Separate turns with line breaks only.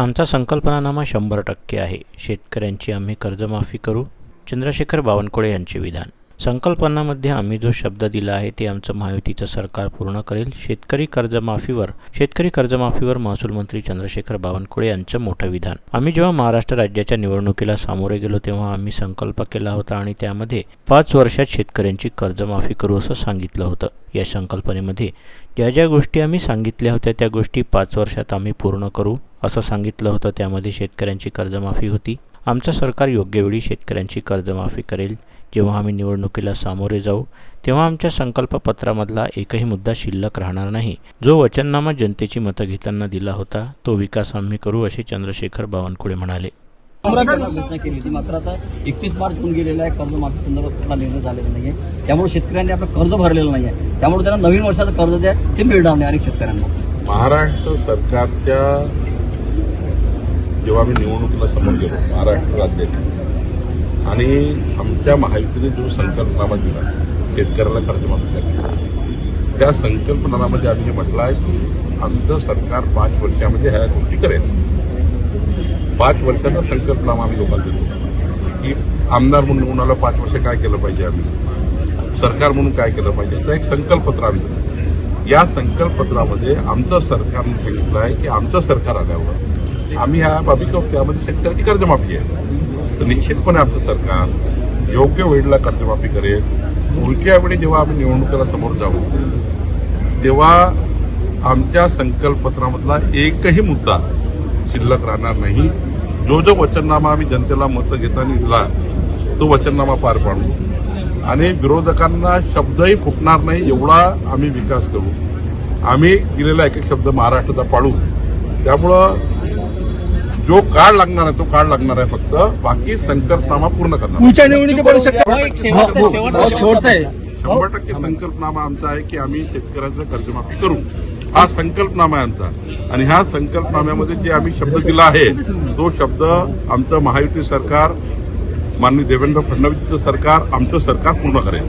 आमचा संकल्पनानामा शंभर टक्के आहे. शेतकऱ्यांची आम्ही कर्जमाफी करू. चंद्रशेखर बावनकुळे यांचे विधान. संकल्पनामध्ये आम्ही जो शब्द दिला आहे ते आमचं महायुतीचं सरकार पूर्ण करेल. शेतकरी कर्जमाफीवर शेतकरी कर्जमाफीवर महसूल मंत्री चंद्रशेखर बावनकुळे यांचं मोठं विधान. आम्ही जेव्हा महाराष्ट्र राज्याच्या निवडणुकीला सामोरे गेलो तेव्हा आम्ही संकल्प केला होता आणि त्यामध्ये पाच वर्षात शेतकऱ्यांची कर्जमाफी करू असं सांगितलं होतं. या संकल्पनेमध्ये ज्या ज्या गोष्टी आम्ही सांगितल्या होत्या त्या गोष्टी पाच वर्षात आम्ही पूर्ण करू. असं सांगितलं होतं. त्यामध्ये शेतकऱ्यांची कर्जमाफी होती. आमचं सरकार योग्य वेळी शेतकऱ्यांची कर्जमाफी करेल. जेव्हा आम्ही निवडणुकीला सामोरे जाऊ तेव्हा आमच्या संकल्पपत्रामधला एकही मुद्दा शिल्लक राहणार नाही. जो वचननामा जनतेची मतं घेताना दिला होता तो विकास आम्ही करू असे चंद्रशेखर बावनकुळे म्हणाले.
केली होती मात्र आता एकतीस मार्च होऊन गेलेला आहे. कर्जमाफी संदर्भात कुठला निर्णय झालेला नाहीये. त्यामुळे शेतकऱ्यांनी आपलं कर्ज भरलेलं नाहीये. त्यामुळे त्यांना नवीन वर्षाचं कर्ज द्या ते मिळणार नाही अनेक शेतकऱ्यांना.
महाराष्ट्र सरकारच्या जेव्हा आम्ही निवडणुकीला समोर गेलो महाराष्ट्र राज्याची आणि आमच्या महायुतीने जो संकल्पनामा दिला शेतकऱ्याला कर्जमाफी करण्याचा त्या संकल्पनामध्ये आम्ही हे म्हटलं आहे की आमचं सरकार पाच वर्षामध्ये ह्या गोष्टी करेल. पाच वर्षाचा संकल्पनामा आम्ही लोकांना देतो. की आमदार म्हणून कोणाला पाच वर्ष काय केलं पाहिजे आम्ही? सरकार म्हणून काय केलं पाहिजे? तर एक संकल्पपत्र आम्ही या संकल्पपत्रामध्ये आमचं सरकारने सांगितलं आहे की आमचं सरकार आल्यावर म्हणजे आम्ही ह्या बाबी करतो त्यामध्ये शेतकऱ्याची कर्जमाफी आहे. तर निश्चितपणे आमचं सरकार योग्य वेळेला कर्जमाफी करेल. पुढच्या वेळी जेव्हा आम्ही निवडणुकीला समोर जाऊ तेव्हा आमच्या संकल्पपत्रामधला एकही मुद्दा शिल्लक राहणार नाही. जो जो वचननामा आम्ही जनतेला मतं घेताना दिला तो वचननामा पार पाडू. आणि विरोधकांना शब्दही फुटणार नाही एवढा आम्ही विकास करू. आम्ही दिलेला एक एक शब्द महाराष्ट्राचा पाळू. त्यामुळं जो काळ लागणार आहे तो काळ लागणार आहे फक्त. बाकी संकल्पनामा पूर्ण करणार
पुढच्या निवडणुकीपर्यंत शक्य
शेवटचं आहे.
शंभर टक्के संकल्पनामा आमचा आहे की आम्ही शेतकऱ्यांचं कर्जमाफी करू. हा संकल्पनामा आहे आमचा. आणि ह्या संकल्पनाम्यामध्ये जे आम्ही शब्द दिला आहे तो शब्द आमचं महायुती सरकार माननीय देवेंद्र फडणवीसचं सरकार आमचं सरकार पूर्ण करेल.